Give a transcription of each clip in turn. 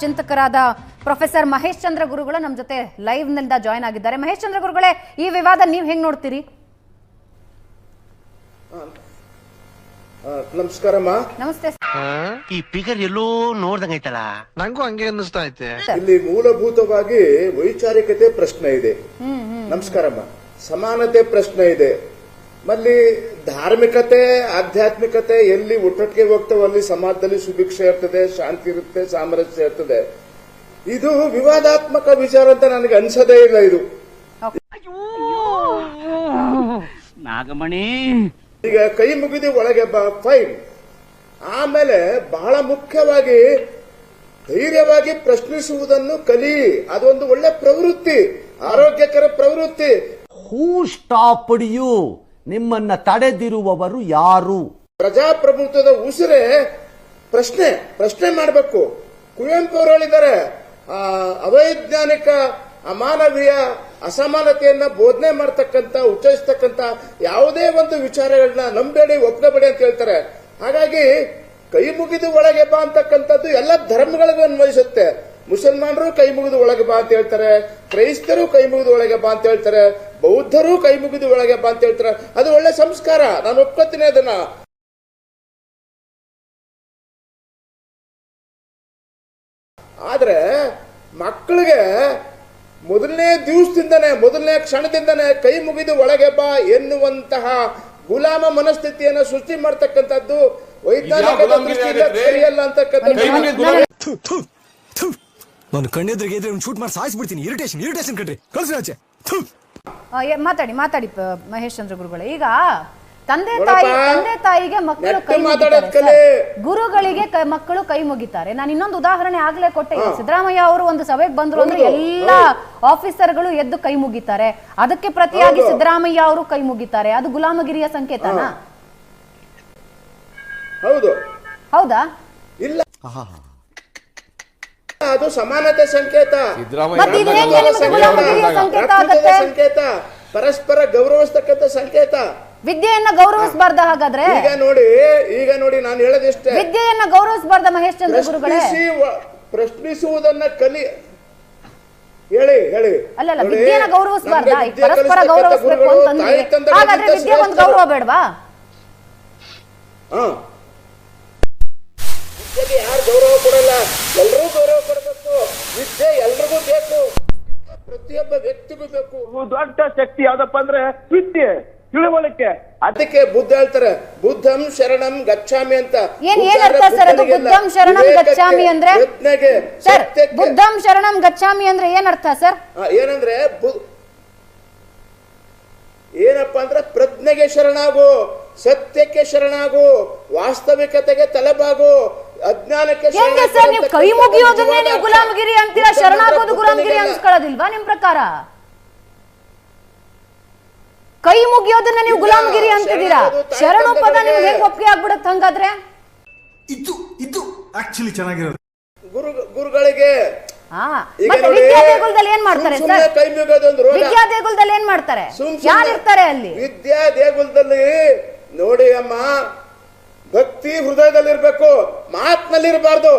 ಚಿಂತಕರಾದ professor Mahesh ಚಂದ್ರ ಗುರುಗಳು ನಮ್ಮ ಜೊತೆ ಲೈವ್ನಿಂದ ಜಾಯ್ನ್ ಆಗಿದ್ದಾರೆ. ಮಹೇಶ್ ಚಂದ್ರ ಗುರುಗಳೇ ಈ ವಿವಾದ ನೀವು ಹೆಂಗ್ ನೋಡ್ತೀರಿ? ಆ, ನಮಸ್ಕಾರಮ್ಮ. ನಮಸ್ತೆ. ಈ ಫಿಗರ್ ಎಲ್ಲೋ ನೋಡ್ದಂಗೈತಲ್ಲ ನಂಗೂ ಹಂಗೆ ಅನ್ನಿಸ್ತಾ ಐತೆ. ಇಲ್ಲಿ ಮೂಲಭೂತವಾಗಿ ವೈಚಾರಿಕತೆ ಪ್ರಶ್ನೆ ಇದೆ. ನಮಸ್ಕಾರಮ್ಮ. ಸಮಾನತೆ ಪ್ರಶ್ನೆ ಇದೆ. ಮಲ್ಲಿ ಧಾರ್ಮಿಕತೆ ಆಧ್ಯಾತ್ಮಿಕತೆ ಎಲ್ಲಿ ಒಟ್ಟೊಟ್ಟಿಗೆ ಹೋಗ್ತಾವೋ ಅಲ್ಲಿ ಸಮಾಜದಲ್ಲಿ ಸುಭಿಕ್ಷೆ ಇರ್ತದೆ ಶಾಂತಿ ಇರುತ್ತೆ ಸಾಮರಸ್ಯ ಇರ್ತದೆ. ಇದು ವಿವಾದಾತ್ಮಕ ವಿಚಾರ ಅಂತ ನನಗೆ ಅನ್ಸದೇ ಇಲ್ಲ ಇದು. ನಾಗಮಣಿ. ಈಗ ಕೈ ಮುಗಿದು ಒಳಗೆ ಬಾ ಫೈನ್. ಆಮೇಲೆ ಬಹಳ ಮುಖ್ಯವಾಗಿ ಧೈರ್ಯವಾಗಿ ಪ್ರಶ್ನಿಸುವುದನ್ನು ಕಲಿ. ಅದೊಂದು ಒಳ್ಳೆ ಪ್ರವೃತ್ತಿ ಆರೋಗ್ಯಕರ ಪ್ರವೃತ್ತಿ. ಹೂ ಸ್ಟಾಪ್ ಯು ನಿಮ್ಮನ್ನ ತಡೆದಿರುವವರು ಯಾರು? ಪ್ರಜಾಪ್ರಭುತ್ವದ ಉಸಿರೇ ಪ್ರಶ್ನೆ ಪ್ರಶ್ನೆ ಮಾಡಬೇಕು. ಕುವೆಂಪು ಅವರು ಹೇಳಿದ್ದಾರೆ ಅವೈಜ್ಞಾನಿಕ ಅಮಾನವೀಯ ಅಸಮಾನತೆಯನ್ನ ಬೋಧನೆ ಮಾಡ್ತಕ್ಕಂಥ, ಉಚ್ಚರಿಸ್ತಕ್ಕಂಥ ಯಾವುದೇ ಒಂದು ವಿಚಾರಗಳನ್ನ ನಂಬೇಡಿ ಒಪ್ಪಬೇಡಿ ಅಂತ ಹೇಳ್ತಾರೆ. ಹಾಗಾಗಿ ಕೈ ಮುಗಿದು ಒಳಗೆ ಬಾ ಅಂತಕ್ಕಂಥದ್ದು ಎಲ್ಲ ಧರ್ಮಗಳಿಗೂ ಅನ್ವಯಿಸುತ್ತೆ. ಮುಸಲ್ಮಾನರು ಕೈ ಮುಗಿದು ಒಳಗೆ ಬಾ ಅಂತ ಹೇಳ್ತಾರೆ ಕ್ರೈಸ್ತರು ಕೈ ಮುಗಿದು ಒಳಗೆ ಬಾ ಅಂತ ಹೇಳ್ತಾರೆ ಬೌದ್ಧರು ಕೈ ಮುಗಿದು ಒಳಗೆ ಬಾ ಅಂತ ಹೇಳ್ತಾರೆ. ಅದು ಒಳ್ಳೆ ಸಂಸ್ಕಾರ ನಾನು ಒಪ್ಕೋತೀನಿ ಅದನ್ನ. ಆದ್ರೆ ಮಕ್ಕಳಿಗೆ ಮೊದಲನೇ ದಿವಸದಿಂದನೇ ಮೊದಲನೇ ಕ್ಷಣದಿಂದನೇ ಕೈ ಮುಗಿದು ಒಳಗೆ ಬಾ ಎನ್ನುವಂತಹ ಗುಲಾಮ ಮನಸ್ಥಿತಿಯನ್ನು ಸೃಷ್ಟಿ ಮಾಡ್ತಕ್ಕಂಥದ್ದು ವೈಜ್ಞಾನಿಕ ದೃಷ್ಟಿಯಿಂದ ಸರಿಯಲ್ಲ ಅಂತಕ್ಕಂಥದ್ದು. ನಾನು ಕಣ್ಣೆದ್ರಿಗೆ ಇದ್ರೆ ಒಂದು ಶೂಟ್ ಮಾಡಿ ಸಾಯಿಸ್ಬಿಡ್ತೀನಿ ಇರಿಟೇಷನ್ ಇರಿಟೇಷನ್ ಕಣ್ರಿ. ಕಳ್ಸಿ ಆಚೆ. ಥು. ಆ, ಮಾತಾಡಿ ಮಾತಾಡಿ ಪ- ಮಹೇಶ್ ಚಂದ್ರ ಗುರುಗಳೇ. ಈಗ ತಂದೆ ನೋಡಪ್ಪ, ತಾಯಿ ತಂದೆ ತಾಯಿಗೆ ಮಕ್ಕಳು ನೆಟ್ಟು ಕೈ ಮಾತಾಡೋದ್ ಮುಗಿತಾರೆ ಕಲಿ. ಸರ್. ಗುರುಗಳಿಗೆ ಕ- ಮಕ್ಕಳು ಕೈ ಮುಗಿತಾರೆ. ನಾನು ಇನ್ನೊಂದು ಉದಾಹರಣೆ ಆಗ್ಲೇ ಕೊಟ್ಟೆ. ಈಗ ಸಿದ್ದರಾಮಯ್ಯ ಅವರು ಒಂದು ಸಭೆಗೆ ಬಂದ್ರು ಅಂದ್ರೆ ಎಲ್ಲ ಎಲ್ಲಾ ಆಫೀಸರ್ಗಳು ಎದ್ದು ಕೈ ಮುಗಿತಾರೆ. ಅದಕ್ಕೆ ಪ್ರತಿಯಾಗಿ ಹೌದು. ಸಿದ್ದರಾಮಯ್ಯ ಅವರು ಕೈ ಮುಗಿತಾರೆ. ಅದು ಗುಲಾಮಗಿರಿಯ ಸಂಕೇತನಾ? ಹೌದು. ಹೌದಾ? ಇಲ್ಲ. ಅದು ಸಮಾನತೆ ಸಂಕೇತ. ಸಂಕೇತ. ಪರಸ್ಪರ ಗೌರವಿಸ್ತಕ್ಕಂಥ ಸಂಕೇತ. ವಿದ್ಯೆಯನ್ನ ಗೌರವಿಸಬಾರ್ದ ಹಾಗಾದ್ರೆ? ಈಗ ನೋಡಿ ಈಗ ನೋಡಿ ನಾನು ಹೇಳದಿಷ್ಟೇ. ವಿದ್ಯೆಯನ್ನ ಗೌರವಿಸಬಾರ್ದ ಮಹೇಶ್ ಚಂದ್ರ ಗುರುಗಳೇ. ಪ್ರಶ್ನಿಸಿ ಪ್ರಶ್ನಿಸುವುದನ್ನ ಕಲಿ ಹೇಳಿ ಹೇಳಿ. ಅಲ್ಲಲ್ಲ ವಿದ್ಯೆನ ಗೌರವಿಸಬಾರ್ದ? ಪರಸ್ಪರ ಗೌರವಿಸಬೇಕು ಅಂತಂದ್ರೆ ಹಾಗಾದ್ರೆ ವಿದ್ಯೆ ಒಂದು ಗೌರವ ಬೇಡವಾ? ಹಾ. ವಿದ್ಯೆಗೆ ಯಾರು ಗೌರವ ಕೊಡಲ್ಲ? ಎಲ್ಲರೂ ಗೌರವ ಕೊಡಬೇಕು. ವಿದ್ಯೆ ಎಲ್ರಿಗೂ ಬೇಕು. ಪ್ರತಿಯೊಬ್ಬ ವ್ಯಕ್ತಿಗೂ ಬೇಕು. ದೊಡ್ಡ ಶಕ್ತಿ. ಯಾವ್ದಪ್ಪ ಅಂದ್ರೆ ವಿದ್ಯೆ ತಿಳುವಳಿಕೆ. ಅದಕ್ಕೆ ಬುದ್ಧ ಹೇಳ್ತಾರೆ ಬುದ್ಧಂ ಶರಣಂ ಗಚ್ಚಾಮಿ ಅಂತ. ಏನ್ ಏನ್ ಅರ್ಥ ಸರ್ ಅದು? ಬುದ್ಧಂ ಶರಣಂ ಗಚ್ಚಾಮಿ ಅಂದ್ರೆ? ಪ್ರಜ್ಞೆಗೆ, ಸರ್. ಬುದ್ಧಂ ಶರಣಂ ಗಚ್ಚಾಮಿ ಅಂದ್ರೆ ಏನ್ ಅರ್ಥ ಸರ್ ಏನಂದ್ರೆ ಏನಪ್ಪ ಅಂದ್ರೆ ಪ್ರಜ್ಞೆಗೆ ಶರಣಾಗು ಸತ್ಯಕ್ಕೆ ಶರಣಾಗು ವಾಸ್ತವಿಕತೆಗೆ ತಲೆಬಾಗು ಅಜ್ಞಾನಕ್ಕೆ ಹೆಂಗೆ ಸರ್ ನೀವು ಕೈ ಮುಗಿಯೋದನ್ನೇ ನೀವು. ಗುಲಾಮಗಿರಿ ಅಂತೀರಾ ಶರಣಾಗೋದು ಗುಲಾಮಗಿರಿ. ಅನ್ಸ್ಕೊಳ್ಳೋದಿಲ್ವಾ ನಿಮ್ ಪ್ರಕಾರ ಕೈ ಮುಗಿಯೋದನ್ನ ನೀವು ಗುಲಾಮಗಿರಿ ಅಂತಿದ್ದೀರಾ ಶರಣು ಪದ. ನಿಮ್ಗೆ ಹೆಂಗ್ ಒಪ್ಪಿಗೆ ಆಗ್ಬಿಡತ್ ಹಂಗಾದ್ರೆ ಇದು ಇದು ಆಕ್ಚುಲಿ ಚೆನ್ನಾಗಿರೋದು ಗುರು ಗುರುಗಳಿಗೆ ಹಾ ಮತ್ತೆ ವಿದ್ಯಾ ದೇಗುಲದಲ್ಲಿ ಏನ್ ಮಾಡ್ತಾರೆ ಸುಮ್ ಕೈ ಮುಗಿಯೋದೊಂದು ರೋಗ. ವಿದ್ಯಾ ದೇಗುಲದಲ್ಲಿ ಏನ್ ಮಾಡ್ತಾರೆ ಸುಮ್ ಯಾರು ಇರ್ತಾರೆ ಅಲ್ಲಿ ವಿದ್ಯಾ ದೇಗುಲದಲ್ಲಿ ನೋಡಿ ಅಮ್ಮ ಭಕ್ತಿ ಹೃದಯದಲ್ಲಿರ್ಬೇಕು ಮಾತ್ನಲ್ಲಿ ಇರಬಾರ್ದು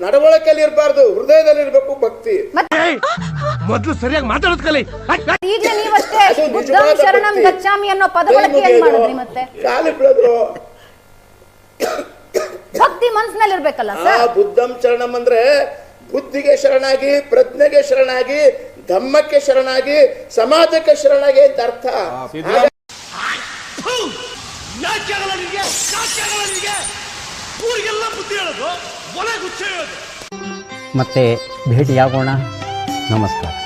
ನಡವಳಿಕೆಯಲ್ಲಿ ಇರಬಾರ್ದು ಹೃದಯದಲ್ಲಿ ಇರಬೇಕು ಭಕ್ತಿ ಮೊದಲು ಸರಿಯಾಗಿ ಮಾತಾಡೋದು ಕಲಿ. ಈಗ ನೀವಷ್ಟೇ ಬುದ್ಧಂ ಶರಣಂ ಗಚ್ಚಾಮಿ ಅನ್ನೋ ಪದ ಬಳಕೆ ಏನ್ ಮಾಡಿದ್ರಿ ಮತ್ತೆ? ಕಾಲು ಬೀಳೋದು. ಭಕ್ತಿ ಮನ್ಸಿನಲ್ಲಿ ಇರ್ಬೇಕಲ್ಲ ಆ ಸರ್? ಬುದ್ಧಂ ಶರಣಂ ಅಂದ್ರೆ ಬುದ್ಧಿಗೆ ಶರಣಾಗಿ ಪ್ರಜ್ಞೆಗೆ ಶರಣಾಗಿ ಧಮ್ಮಕ್ಕೆ ಶರಣಾಗಿ ಸಮಾಜಕ್ಕೆ ಶರಣಾಗಿ ಅಂತ ಅರ್ಥ. ಹಾಗಾಗಿ ಊರಿಗೆಲ್ಲ ಬುದ್ಧಿ ಹೇಳೋದು ಒಲೆ ಗುಚ್ಚ ಹೇಳೋದು. ಮತ್ತೆ ಭೇಟಿಯಾಗೋಣ. ನಮಸ್ಕಾರ.